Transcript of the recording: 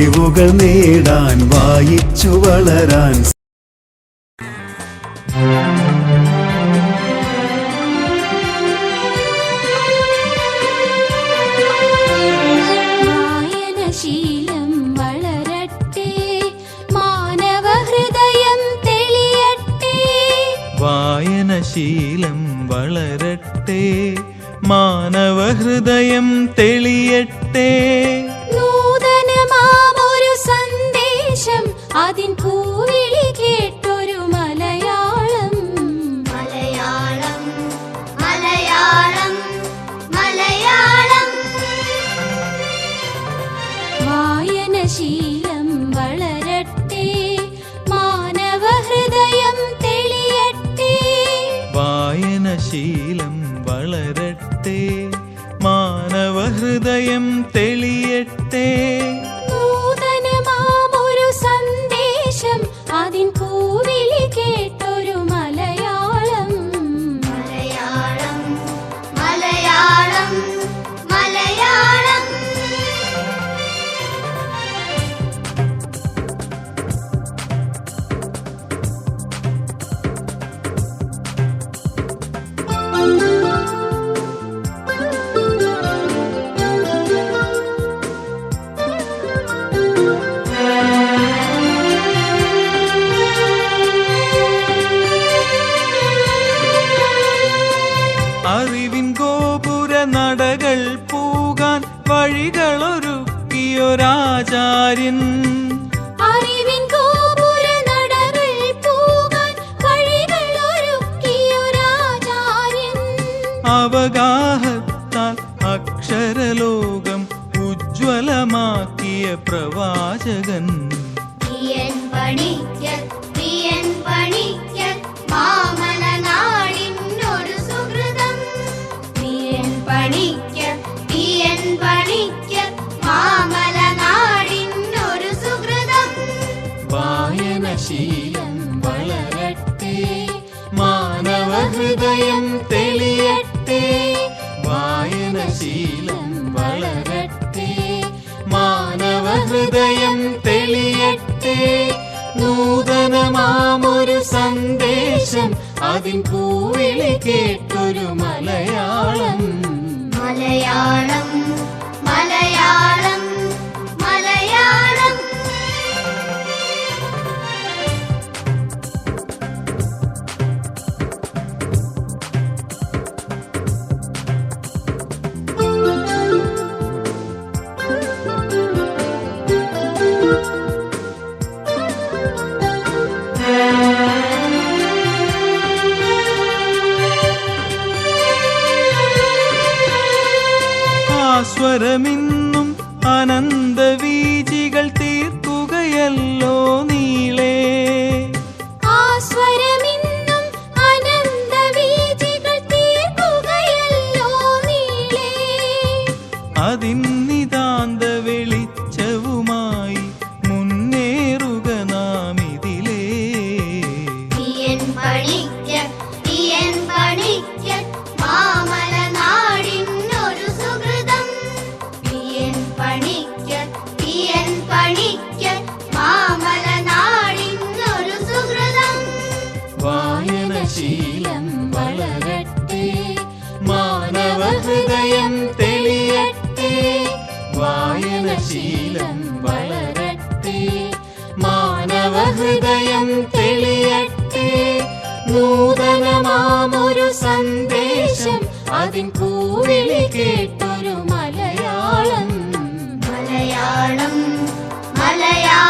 അറിവുകൾ നേടാൻ വായിച്ചു വളരാൻ. ശീലം വളരട്ടെ മാനവഹൃദയം തെളിയട്ടെ. വായനശീലം വളരട്ടെ മാനവഹൃദയം തെളിയട്ടെ. സന്ദേശം അതിൻ പൂവിളി നടകൾ പൂകാൻ വഴികളൊരുക്കിയൊരാചാര്യൻ. അവഗാഹത്താൽ അക്ഷരലോകം ഉജ്ജ്വലമാക്കിയ പ്രവാചകൻ. പിയൻ പണിക്കർ പിയൻ പിയൻ പണിക്കർ പണിക്ക് മാമല നാടിനൊരു സുഹൃതം. വായനശീലം വളരട്ടെ മാനവഹൃദയം തെളിയട്ടെ വായനശീലം വളരട്ടെ മാനവഹൃദയം തെളിയട്ടെ നൂതനമാമൊരു സന്ദേശം അതിൻ പൂവിളി കേട്ടൊരു മലയാളം. മലയാളം മലയാളം ആ സ്വരമിന്നും നീളം വളരട്ടെ മാനവ ഹൃദയം തെളിയട്ടെ വായനശീലം വളരട്ടെ മാനവ ഹൃദയം തെളിയട്ടെ നൂതനമാമൊരു സന്ദേശം അതിൻ കൂവിളി കേട്ടൊരു മലയാളം. മലയാളം മലയാളം.